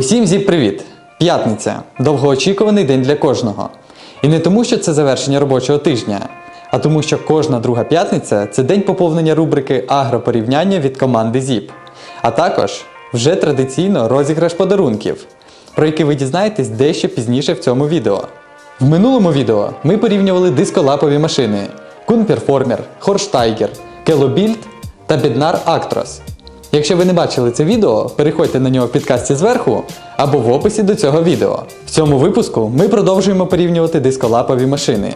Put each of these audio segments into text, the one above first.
Усім зіп привіт! П'ятниця довгоочікуваний день для кожного. І не тому, що це завершення робочого тижня, а тому, що кожна друга п'ятниця це день поповнення рубрики Агропорівняння від команди ЗІП. А також вже традиційно розіграш подарунків, про який ви дізнаєтесь дещо пізніше в цьому відео. В минулому відео ми порівнювали дисколапові машини Performer, Horsteiger, Келобільд та Біднар Actros. Якщо ви не бачили це відео, переходьте на нього в підкасті зверху або в описі до цього відео. В цьому випуску ми продовжуємо порівнювати дисколапові машини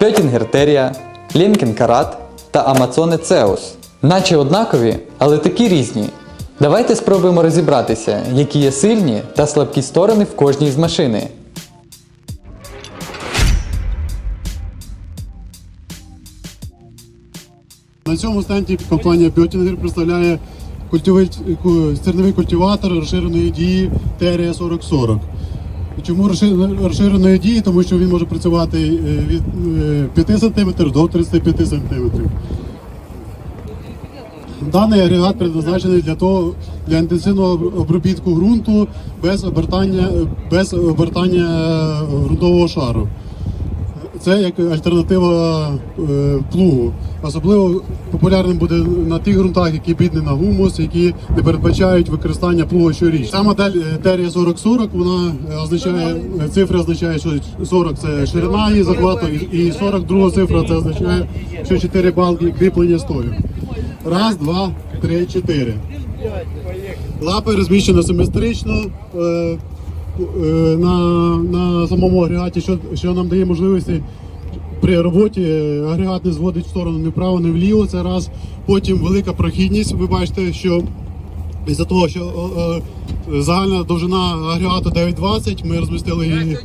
Pöttinger Terrier, Lincoln Karat та Amazone Zeus. Наче однакові, але такі різні. Давайте спробуємо розібратися, які є сильні та слабкі сторони в кожній з машини. На цьому стенді компанія Böttinger представляє ку- культиватор розширеної дії Терія 4040. Чому розширеної дії? Тому що він може працювати е, від е, 5 см до 35 см. Даний агрегат предназначений для того для інтенсивного обробітку ґрунту без обертання, без обертання е, ґрунтового шару. Це як альтернатива е, плугу. Особливо популярним буде на тих ґрунтах, які бідні на гумус, які не передбачають використання плуга щоріч. Ця модель Терія 4040, вона е, означає, е, цифра означає, що 40 це ширина її захвату, і і 42 цифра це означає, що 4 балки кріплення стою. Раз, два, три, чотири. Лапи розміщені симетрично на, на самому агрегаті, що, що нам дає можливості при роботі е, агрегат не зводить в сторону ні вправо, ні вліво. Це раз. Потім велика прохідність. Ви бачите, що із-за того, що е, е, загальна довжина агрегату 920, ми розмістили її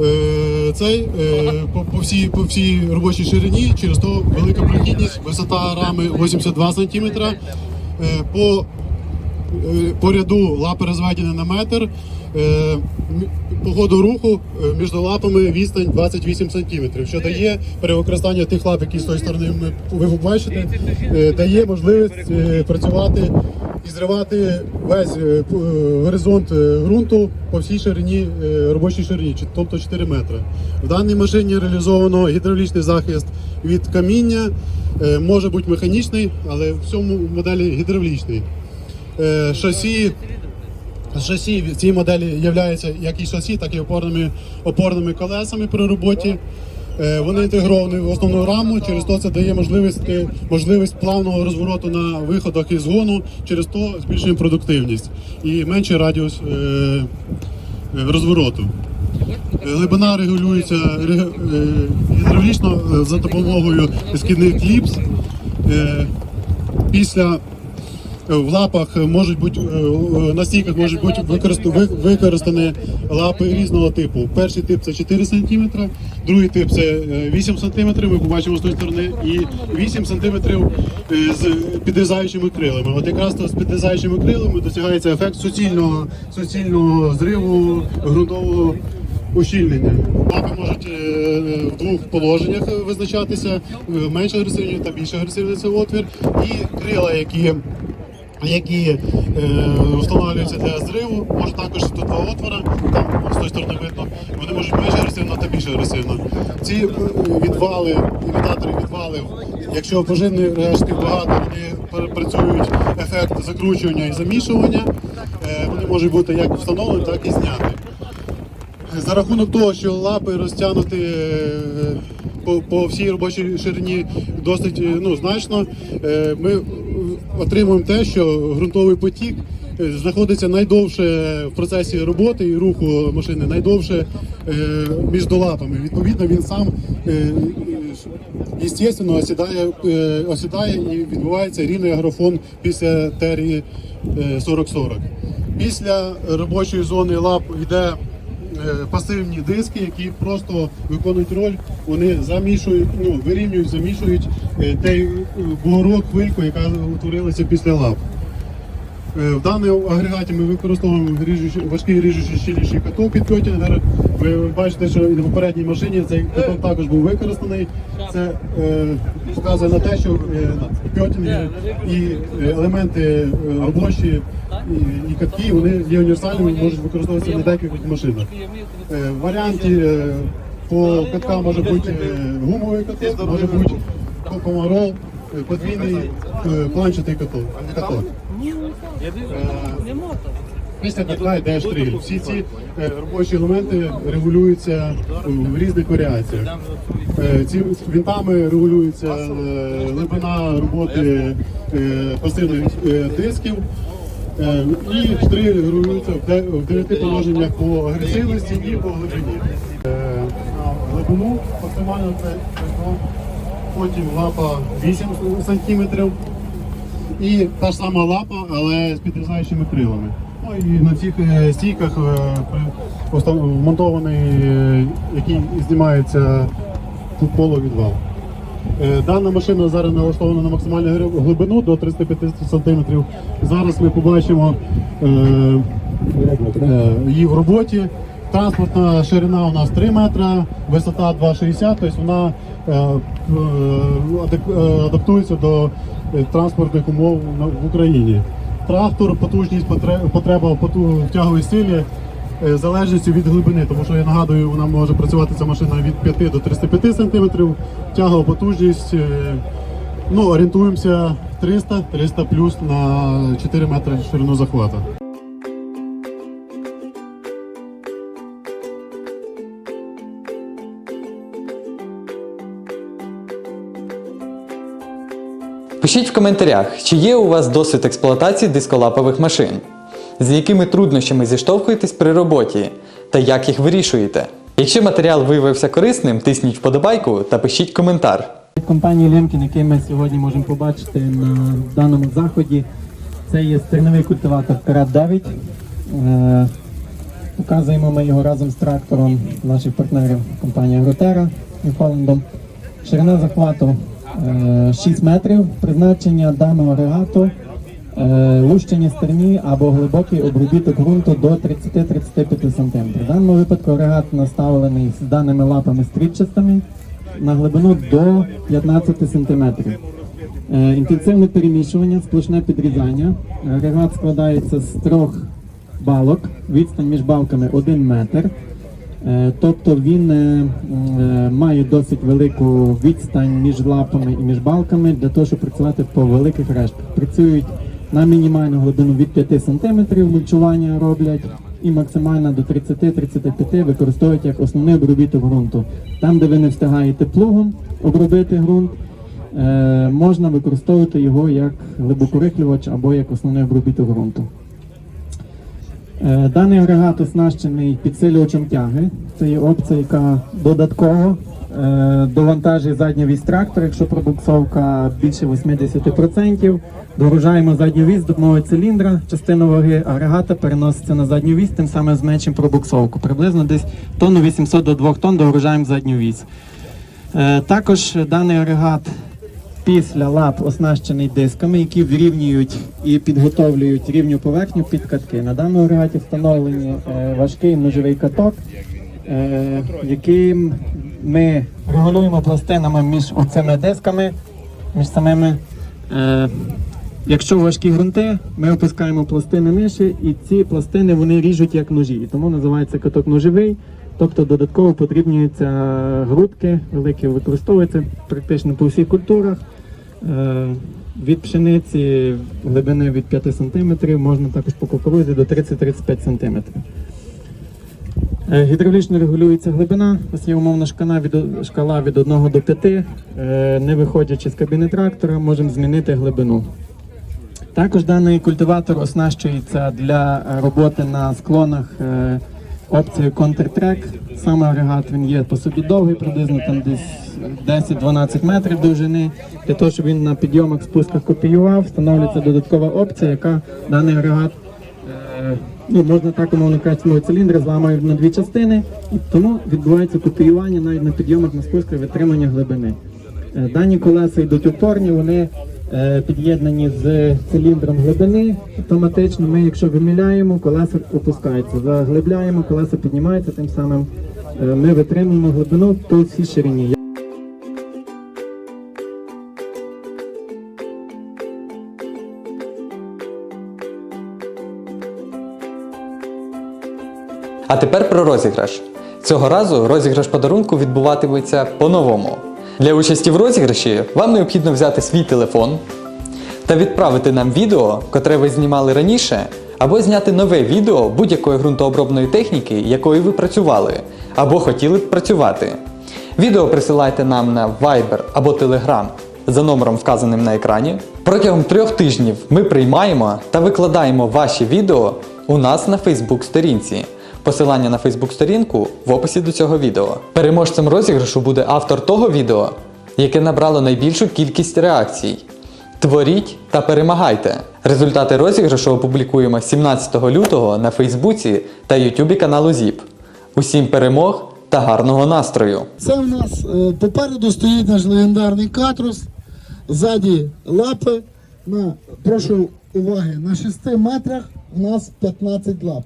е, цей е, по, по, всій, по всій робочій ширині, через то велика прохідність, висота рами 82 см. Е, по Е, по ряду лапи розведені на метр. Е, м- По ходу руху е, між лапами відстань 28 см, що дає при використанні тих лап, які з тої сторони ви бачите, е, дає можливість працювати і зривати весь горизонт ґрунту по всій ширині робочій ширині, тобто 4 метри. В даній машині реалізовано гідравлічний захист від каміння, може бути механічний, але в цьому моделі гідравлічний. Шасі. Шасі в цій моделі являються як і шасі, так і опорними, опорними колесами при роботі. Е, Вони інтегровані в основну раму, через то це дає можливість, е, можливість плавного розвороту на виходах із згону, через то збільшуємо продуктивність і менший радіус е, розвороту. Глибина регулюється гідравлічно за допомогою скидних кліпс. Після в лапах можуть бути е, е, на стійках можуть бути використ- використані лапи різного типу. Перший тип це 4 см, другий тип це е, 8 см, ми побачимо з тої сторони, і 8 см з підрізаючими крилами. От якраз то з підрізаючими крилами досягається ефект суцільного, суцільного зриву ґрунтового ущільнення. Лапи можуть е, в двох положеннях визначатися: е, менш агресивні та більш агресивний це отвір, і крила, які які е, встановлюються для зриву, може також тут два отвора, там з тої сторони видно, вони можуть менш агресивно та більш агресивно. Ці е, відвали, імітатори відвалів, якщо поживних рештів багато, вони працюють ефект закручування і замішування, е, вони можуть бути як встановлені, так і зняти. За рахунок того, що лапи розтягнуті е, по, по всій робочій ширині досить е, ну, значно, ми отримуємо те, що ґрунтовий потік е, знаходиться найдовше в процесі роботи і руху машини, найдовше е, між лапами. Відповідно, він сам е, естественно, осідає, осідає і відбувається рівний агрофон після терії е, 40-40. Після робочої зони лап йде пасивні диски, які просто виконують роль, вони замішують, ну, вирівнюють, замішують е, той е, бугорок, хвильку, яка утворилася після лап. Е, В даному агрегаті ми використовуємо ріжучий, важкий ріжучий щільніший каток від Pöttinger. Ви бачите, що на попередній машині цей каток також був використаний. Це е, показує на те, що е, Pöttinger і е, елементи е, робочі і, катки, вони є універсальними, можуть використовуватися на декількох машинах. Е, варіанті е, по каткам може бути е, гумовий каток, може бути комарол, е, подвійний планчатий каток. Після катка йде штриль. Всі ці робочі елементи регулюються в різних варіаціях. Ці вінтами регулюється глибина роботи пасивних дисків. Е, І штриль регулюється в дев'яти положеннях по агресивності і по глибині. Е, глибину максимально це потім лапа 8 сантиметрів. І та ж сама лапа, але з підрізаючими крилами. Ну і на цих е, стійках вмонтований, який знімається тут половідвал. Е, Дана машина зараз налаштована на максимальну глибину до 305 см. Зараз ми побачимо е, е, її в роботі. Транспортна ширина у нас 3 метри, висота 2,60, тобто вона е, е, е, адаптується до е, транспортних умов в Україні. Трактор, потужність, потре- потреба поту- в тяговій силі е, в залежності від глибини, тому що я нагадую, вона може працювати ця машина від 5 до 305 см, тягова потужність. е, Ну, орієнтуємося 300-300 плюс на 4 метри ширину захвату. Пишіть в коментарях, чи є у вас досвід експлуатації дисколапових машин, з якими труднощами зіштовхуєтесь при роботі та як їх вирішуєте. Якщо матеріал виявився корисним, тисніть вподобайку та пишіть коментар. Від компанії Лемкін, який ми сьогодні можемо побачити на даному заході, це є стерновий культиватор Карат 9. Е, Показуємо ми його разом з трактором наших партнерів компанії Агротера Ньюфаулендом. Ширина захвату е, 6 метрів. Призначення даного агрегату е, лущені стерні або глибокий обробіток ґрунту до 30-35 см. В даному випадку агрегат наставлений з даними лапами стрічастими на глибину до 15 см. Е, Інтенсивне перемішування, сплошне підрізання. Агрегат складається з трьох балок, відстань між балками 1 метр. Е, Тобто він е, е, має досить велику відстань між лапами і між балками для того, щоб працювати по великих рештках. Працюють на мінімальну глибину від 5 см мульчування роблять і максимально до 30-35 використовують як основний обробіток ґрунту. Там, де ви не встигаєте плугом обробити ґрунт, е, можна використовувати його як глибокорихлювач або як основний обробіток ґрунту. Е, Даний агрегат оснащений підсилювачем тяги. Це є опція, яка додатково довантажує задню вісь трактора, якщо пробуксовка більше 80%. Дорожаємо задню вісь до одного циліндра, частина ваги агрегата переноситься на задню вісь, тим самим зменшимо пробуксовку. Приблизно десь тонну 800 до 2 тонн догружаємо задню вісь. Е, Також даний агрегат після лап оснащений дисками, які вирівнюють і підготовлюють рівню поверхню під катки. На даному агрегаті встановлені е, важкий ножовий каток, е, яким ми регулюємо пластинами між оцими дисками, між самими. Е, Якщо важкі ґрунти, ми опускаємо пластини нижче, і ці пластини вони ріжуть як ножі. Тому називається каток ножовий. Тобто додатково потрібнюються грудки, великі використовуються практично по всіх культурах. Е, Від пшениці глибини від 5 см, можна також по кукурузі до 30-35 см. Е, Гідравлічно регулюється глибина, ось є умовна шкала від, шкала від 1 до 5. Е, Не виходячи з кабіни трактора, можемо змінити глибину. Також даний культиватор оснащується для е, роботи на склонах опцією Counter-Track. Саме агрегат він є по собі довгий, приблизно там десь 10-12 метрів довжини. Для того, щоб він на підйомах спусках копіював, встановлюється додаткова опція, яка даний агрегат ну, можна так умовно кажучи, свого циліндра зламають на дві частини, і тому відбувається копіювання навіть на підйомах на спусках витримання глибини. Е, Дані колеса йдуть упорні, вони е, під'єднані з циліндром глибини. Автоматично ми, якщо виміляємо, колеса опускаються. Заглибляємо, колеса піднімаються, тим самим е, ми витримуємо глибину по всій ширині. А тепер про розіграш. Цього разу розіграш подарунку відбуватиметься по-новому. Для участі в розіграші вам необхідно взяти свій телефон та відправити нам відео, котре ви знімали раніше, або зняти нове відео будь-якої ґрунтообробної техніки, якою ви працювали, або хотіли б працювати. Відео присилайте нам на Viber або Telegram за номером, вказаним на екрані. Протягом трьох тижнів ми приймаємо та викладаємо ваші відео у нас на Facebook сторінці. Посилання на Facebook сторінку в описі до цього відео. Переможцем розіграшу буде автор того відео, яке набрало найбільшу кількість реакцій. Творіть та перемагайте! Результати розіграшу опублікуємо 17 лютого на Фейсбуці та Ютубі каналу ЗІП. Усім перемог та гарного настрою! Це в нас е, попереду стоїть наш легендарний катрус, ззаді лапи. На, прошу уваги, на 6 метрах в нас 15 лап.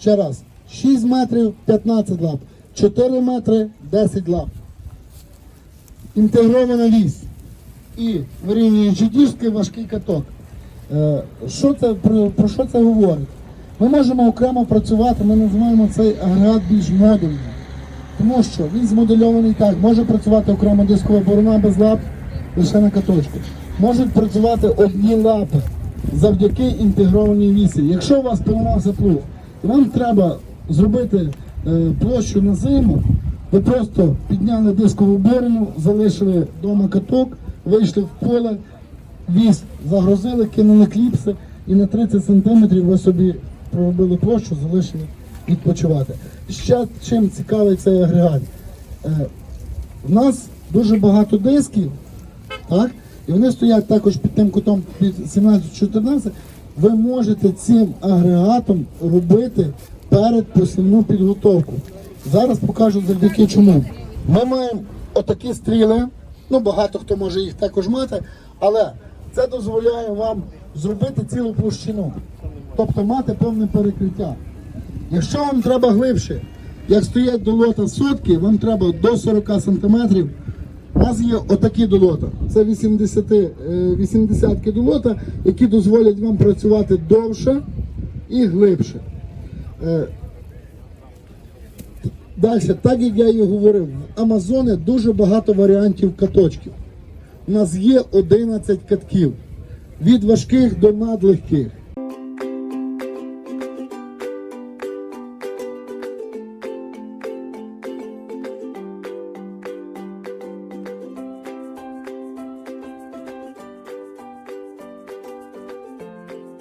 Ще раз, 6 метрів 15 лап, 4 метри 10 лап. Інтегрована вісь і вирівнюючи діжки важкий каток. Е, Що це, про, про що це говорить? Ми можемо окремо працювати, ми називаємо цей агрегат більш модульним. Тому що він змодельований так, може працювати окремо дискова борона без лап лише на каточку. Можуть працювати одні лапи завдяки інтегрованій вісі. Якщо у вас поламався плуг, і вам треба зробити е, площу на зиму, ви просто підняли дискову борону, залишили вдома каток, вийшли в поле, віз загрузили, кинули кліпси і на 30 см ви собі проробили площу, залишили відпочивати. Ще чим цікавий цей агрегат? Е, у нас дуже багато дисків, так? і вони стоять також під тим кутом під 17-14. Ви можете цим агрегатом робити передпосівну підготовку. Зараз покажу завдяки чому. Ми маємо отакі стріли, ну багато хто може їх також мати, але це дозволяє вам зробити цілу площину, тобто мати повне перекриття. Якщо вам треба глибше, як стоять долота сотки, вам треба до 40 см. У нас є отакі долота. Це 80, е, 80 долота, які дозволять вам працювати довше і глибше. Е, Далі, так як я і говорив, в Амазоні дуже багато варіантів каточків. У нас є 11 катків від важких до надлегких.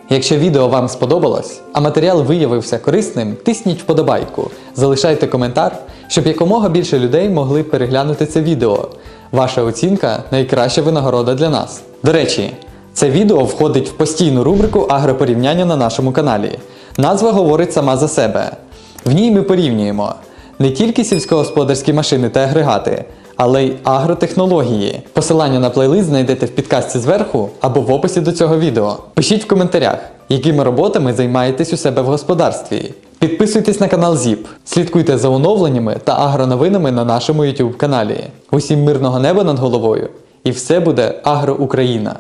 Якщо відео вам сподобалось, а матеріал виявився корисним, тисніть вподобайку, залишайте коментар, щоб якомога більше людей могли переглянути це відео. Ваша оцінка найкраща винагорода для нас. До речі, це відео входить в постійну рубрику агропорівняння на нашому каналі. Назва говорить сама за себе. В ній ми порівнюємо не тільки сільськогосподарські машини та агрегати, але й агротехнології. Посилання на плейлист знайдете в підкасті зверху або в описі до цього відео. Пишіть в коментарях, якими роботами займаєтесь у себе в господарстві. Підписуйтесь на канал ЗІП, слідкуйте за оновленнями та агроновинами на нашому YouTube каналі. Усім мирного неба над головою! І все буде Агро Україна!